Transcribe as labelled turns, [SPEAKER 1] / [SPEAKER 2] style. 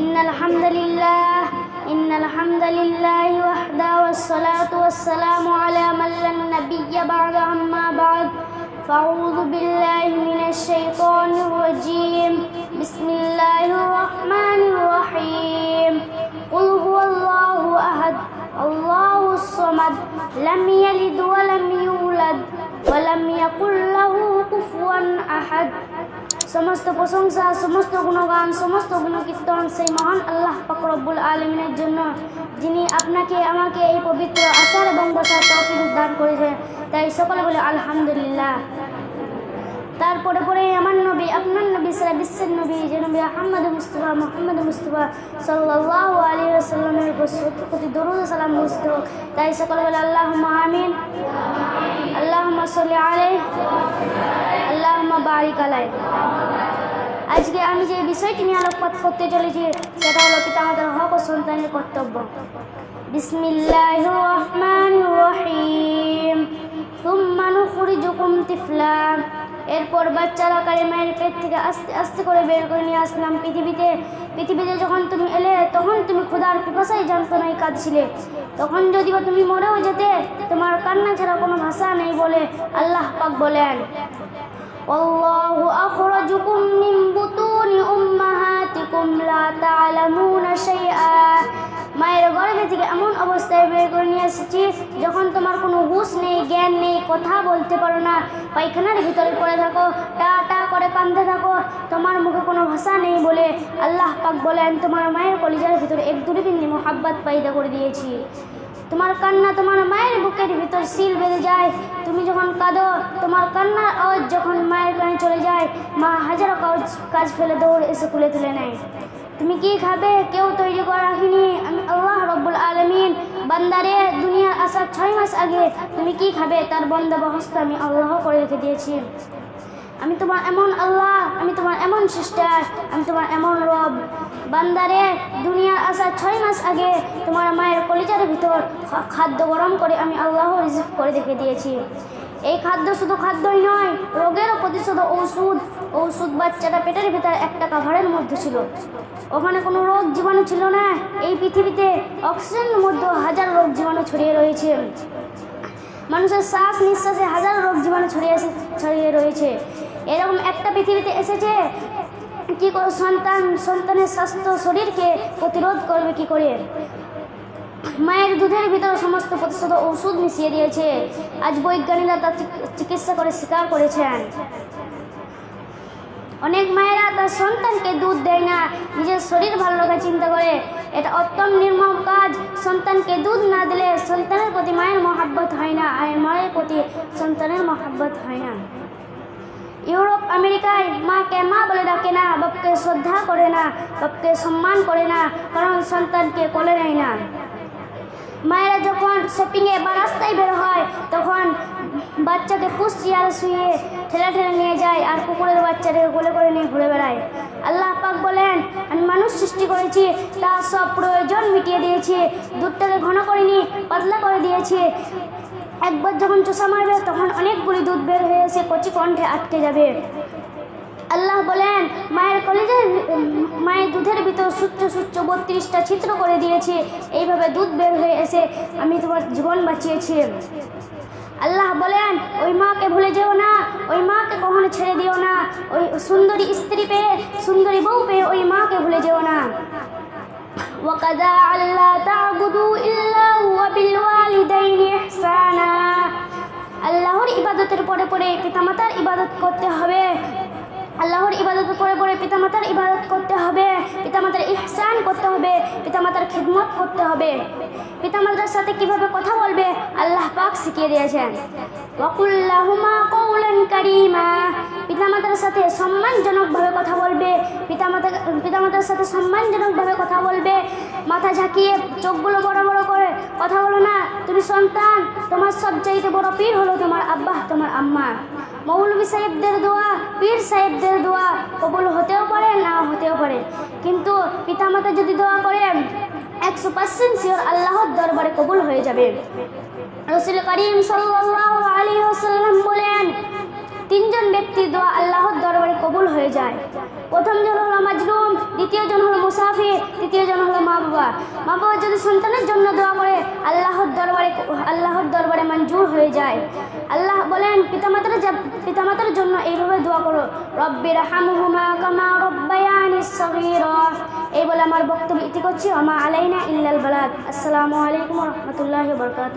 [SPEAKER 1] إن الحمد لله إن الحمد لله وحده والصلاة والسلام على من لا نبي بعد أما بعد. فأعوذ بالله من الشيطان الرجيم. بسم الله الرحمن الرحيم. قل هو الله أحد الله الصمد لم يلد ولم يولد ولم يكن له كفوا أحد. সমস্ত প্রশংসা, সমস্ত গুণগান, সমস্ত গুণকীর্তন সেই মহান আল্লাহ ফকরব্বুল আলমিনের জন্য, যিনি আপনাকে, আমাকে এই পবিত্র আচার এবং বসার তফিক দান করেছেন। তাই সকলে বলে আলহামদুলিল্লাহ। তারপরে পরে নবী, আপনার নবী, সারা বিশ্বের নবী, যে নবী আহমদ মুস্তফা, মোহাম্মদ মুস্তফা সাল্লাহ আলী সাল্লামের প্রতি দরুদ সালাম মুস্ত তাই সকলে বলে আল্লাহ আমিন আল্লাহ সাল্লি আলাই আল্লাহ বারিক আলাই আজকে আমি যে বিষয়টি নিয়ে আলোকপাত করতে চলেছি, সেটা হলো পিতামাতার হক ও সন্তানের কর্তব্য। বিসমিল্লাহ রহমান রহিম। তুম্মা নুখরিজুকুম তিফলা। এরপর বাচ্চার আকারে মায়ের পেট থেকে আস্তে আস্তে করে বের করে নিয়ে আসলাম পৃথিবীতে পৃথিবীতে যখন তুমি এলে তখন তুমি ক্ষুধার পিপাসায় যন্ত্রণায় কাঁদছিলে তখন যদি বা তুমি মরেও যেতে তোমার কান্না ছাড়া কোনো ভাষা নেই বলে আল্লাহ পাক বলেন والله أخرجكم من بطون أمهاتكم لا تعلمون شيئا অবস্থায় বের করে নিয়ে এসেছি। যখন তোমার কোনো হুশ নেই, জ্ঞান নেই, কথা বলতে পারো না, পায়খানার ভিতরে পড়ে থাকো, টা টা করে কাঁদতে থাকো, তোমার মুখে কোনো ভাষা নেই বলে আল্লাহ পাক বলেন, তোমার মায়ের কলিজার ভিতরে এক দুরিবিন্দি মোহাব্বত পাইদা করে দিয়েছি। তোমার কান্না তোমার মায়ের বুকের ভিতর সিল বেঁধে যায়। তুমি যখন কাঁদো, তোমার কান্নার আওয়াজ যখন মায়ের কানে চলে যায়, মা হাজারো কাজ কাজ ফেলে দৌড় এসে খুলে তুলে নেয়। তুমি কি খাবে? কেউ তৈরি মাস আগে তুমি কি খাবে তার বন্দোবস্ত আমি আল্লাহ করে রেখে দিয়েছি। আমি তোমার এমন আল্লাহ, আমি তোমার এমন সিস্টার, আমি তোমার এমন রব। বান্দারে দুনিয়ার আসার ছয় মাস আগে তোমার মায়ের কলিজার ভিতর খাদ্য গরম করে আমি আল্লাহ রিজিভ করে রেখে দিয়েছি। এই খাদ্য শুধু খাদ্যই নয়, রোগেরও প্রতিশোধ ঔষধ ঔষধ বাচ্চাটা পেটের ভিতরে একটা কাভারের মধ্যে ছিল। ওখানে কোনো রোগ জীবাণু ছিল না, এই পৃথিবীতে অক্সিজেনের মধ্যে হাজার রোগ জীবাণু ছড়িয়ে রয়েছে। মানুষের শ্বাস নিঃশ্বাসে হাজার রোগ জীবাণু ছড়িয়ে ছড়িয়ে রয়েছে। এরকম একটা পৃথিবীতে এসেছে, কি করে সন্তান, সন্তানের স্বাস্থ্য, শরীরকে প্রতিরোধ করবে কি করে? মায়ের দুধের ভিতরে সমস্ত প্রতিশোধ ওষুধ মিশিয়ে দিয়েছে। আজ বৈজ্ঞানিকরা তার চিক- চিকিৎসা করে স্বীকার করেছেন। অনেক মায়েরা তার সন্তানকে দুধ দেয় না, নিজের শরীর ভালো রাখার চিন্তা করে। এটা অত্যন্ত নির্মম কাজ। সন্তানকে দুধ না দিলে সন্তানের প্রতি মায়ের মহাব্বত হয় না, আর মায়ের প্রতি সন্তানের মহাব্বত হয় না। ইউরোপ, আমেরিকায় মাকে মা বলে ডাকে না, বাপকে শ্রদ্ধা করে না, বাপকে সম্মান করে না, কারণ সন্তানকে কোলে নেয় না। মায়েরা যখন শপিংয়ে বা রাস্তায় বের হয়, তখন বাচ্চাকে চেয়ারে শুয়ে ঠেলে ঠেলে নিয়ে যায় আর কুকুরের বাচ্চাটাকে গোলে করে নিয়ে ঘুরে বেড়ায়। আল্লাহ পাক বলেন, আমি মানুষ সৃষ্টি করেছি, তার সব প্রয়োজন মিটিয়ে দিয়েছি, দুধটাকে ঘন করিনি, পাতলা করে দিয়েছি। একবার যখন চোষা মারবে, তখন অনেকগুলি দুধ বের হয়ে এসে কচি কণ্ঠে আটকে যাবে। আল্লাহ বলেন মায়ের দুধের ভিতর সূচ্চ সূচ্চ বত্রিশটা ছিদ্র করে দিয়েছি এইভাবে দুধ বের হয়ে এসে আমি তোমার জীবন বাঁচিয়েছি আল্লাহ বলেন ওই মাকে ভুলে যেও না ওই মাকে কখনো ছেড়ে দিও না ওই সুন্দরী স্ত্রী পেয়ে সুন্দরী বউ পেয়ে ওই মাকে ভুলে যেও না وقضى ألا تعبدوا إلا هو بالوالدين إحسانا আল্লাহর ইবাদতের পরে পরে পিতামাতার ইবাদত করতে হবে আল্লাহর ইবাদতের পরে পরে পিতামাতার ইবাদত করতে হবে পিতামাতার ইহসান করতে হবে, পিতামাতার খিদমত করতে হবে। পিতামাতার সাথে কীভাবে কথা বলবে, আল্লাহ পাক শিখিয়ে দিয়েছেন। ওয়াকুল্লাহুমা কৌলান পিতামাতার সাথে সম্মানজনকভাবে কথা বলবে, পিতামাতা, পিতামাতার সাথে সম্মানজনকভাবে কথা বলবে। মাথা ঝাঁকিয়ে চোখগুলো বড় বড় করে কথা বলো না, তুমি সন্তান, তোমার সবচাইতে বড় পীর হলো তোমার আব্বা, তোমার আম্মা। মৌলভী সাহেবদের দোয়া, পীর সাহেবদের দোয়া কবুল হতেও পারে না হতেও পারে। কিন্তু পিতা মাতা যদি দোয়া করেন, একশো পার্সেন্ট শিওর আল্লাহর দরবারে কবুল হয়ে যাবে। রসুল করিম সাল্লাহ আলী বলেন, তিনজন ব্যক্তি দোয়া আল্লাহর দরবারে কবুল হয়ে যায়। প্রথম জন হলো মাজলুম দ্বিতীয়জন হলো মুসাফির তৃতীয়জন হলো মা বাবা। মা বাবা যদি সন্তানের জন্য দোয়া করে, আল্লাহর দরবারে আল্লাহর দরবারে মঞ্জুর হয়ে যায়। আল্লাহ বলেন, পিতামাতার পিতামাতার জন্য এইভাবে দোয়া করো রব্বির হামহুমা কামা রব্বায়ানি এই বলে আমার বক্তব্য ইতি করছি। আমা আলাইনা ইল্লাল বালাদ আসসালামু আলাইকুম রহমতুল্লাহ বরকাত